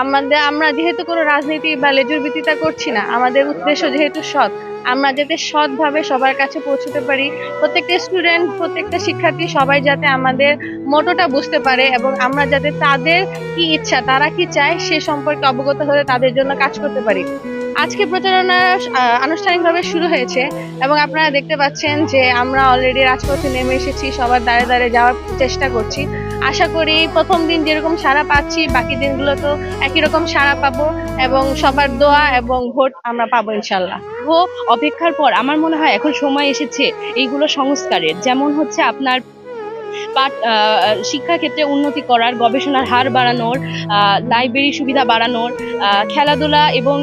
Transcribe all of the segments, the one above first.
আমাদের, আমরা যেহেতু কোনো রাজনীতি বা লেজুর ভিত্তিতা করছি না, আমাদের উদ্দেশ্য যেহেতু সৎ, আমরা যাতে সৎভাবে সবার কাছে পৌঁছতে পারি, প্রত্যেকটা স্টুডেন্ট প্রত্যেকটা শিক্ষার্থী সবাই যাতে আমাদের মোটোটা বুঝতে পারে এবং আমরা যাতে তাদের কি ইচ্ছা, তারা কি চায় সে সম্পর্কে অবগত হয়ে তাদের জন্য কাজ করতে পারি। আজকে প্রচারণা আনুষ্ঠানিকভাবে শুরু হয়েছে এবং আপনারা দেখতে পাচ্ছেন যে আমরা অলরেডি রাজপথে নেমে এসেছি, সবার দাঁড়ে দাঁড়ে যাওয়ার চেষ্টা করছি। আশা করি প্রথম দিন যেরকম সাড়া পাচ্ছি, বাকি দিনগুলো তো একই রকম সাড়া পাবো এবং সবার দোয়া এবং ভোট আমরা পাবো ইনশাল্লাহ অপেক্ষার পর, আমার মনে হয় এখন সময় এসেছে এইগুলো সংস্কারের। যেমন হচ্ছে আপনার পাঠ শিক্ষাক্ষেত্রে উন্নতি করার, গবেষণার হার বাড়ানোর লাইব্রেরি সুবিধা বাড়ানোর খেলাধুলা এবং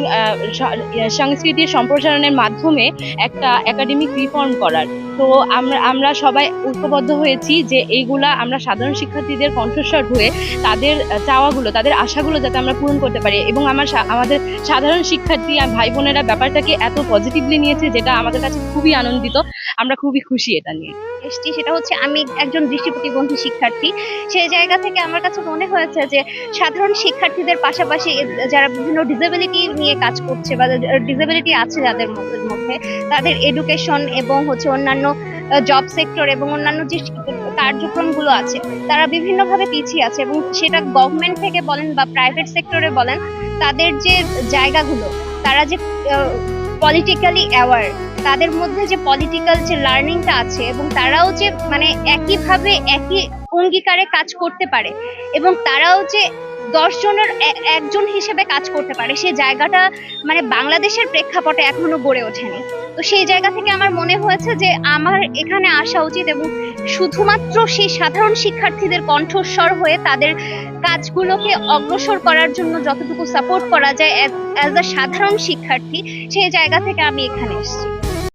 সংস্কৃতির সম্প্রসারণের মাধ্যমে একটা একাডেমিক রিফর্ম করার। তো আমরা আমরা সবাই ঐক্যবদ্ধ হয়েছি যে এইগুলা আমরা সাধারণ শিক্ষার্থীদের কণ্ঠস্বর হয়ে তাদের চাওয়াগুলো, তাদের আশাগুলো যাতে আমরা পূরণ করতে পারি এবং আমার আমাদের সাধারণ শিক্ষার্থী আর ভাই বোনেরা ব্যাপারটাকে এত পজিটিভলি নিয়েছে যেটা আমাদের কাছে খুবই আনন্দিত। আমরা খুবই খুশি এটা নিয়ে। এসছি সেটা হচ্ছে আমি একজন দৃষ্টি প্রতিবন্ধী শিক্ষার্থী। সেই জায়গা থেকে আমার কাছে মনে হয়েছে যে, সাধারণ শিক্ষার্থীদের পাশাপাশি যারা বিভিন্ন ডিসেবিলিটি নিয়ে কাজ করছে বা ডিসেবিলিটি আছে যাদের মধ্যে, তাদের এডুকেশন এবং হচ্ছে অন্যান্য জব সেক্টর এবং অন্যান্য যে কার্যক্রমগুলো আছে, তারা বিভিন্নভাবে পিছিয়ে আছে এবং সেটা গভর্নমেন্ট থেকে বলেন বা প্রাইভেট সেক্টরে বলেন, তাদের যে জায়গাগুলো, তারা যে পলিটিক্যালি অ্যাওয়ার তাদের মধ্যে যে পলিটিক্যাল যে লার্নিংটা আছে এবং তারাও যে মানে একইভাবে একই অঙ্গীকারে কাজ করতে পারে এবং তারাও যে দশ জনের একজন হিসেবে কাজ করতে পারে, সেই জায়গাটা মানে বাংলাদেশের প্রেক্ষাপটে এখনও গড়ে ওঠেনি। তো সেই জায়গা থেকে আমার মনে হয়েছে যে আমার এখানে আসা উচিত এবং শুধুমাত্র সেই সাধারণ শিক্ষার্থীদের কণ্ঠস্বর হয়ে তাদের কাজগুলোকে অগ্রসর করার জন্য যতটুকু সাপোর্ট করা যায় অ্যাজ আ সাধারণ শিক্ষার্থী, সেই জায়গা থেকে আমি এখানে এসেছি।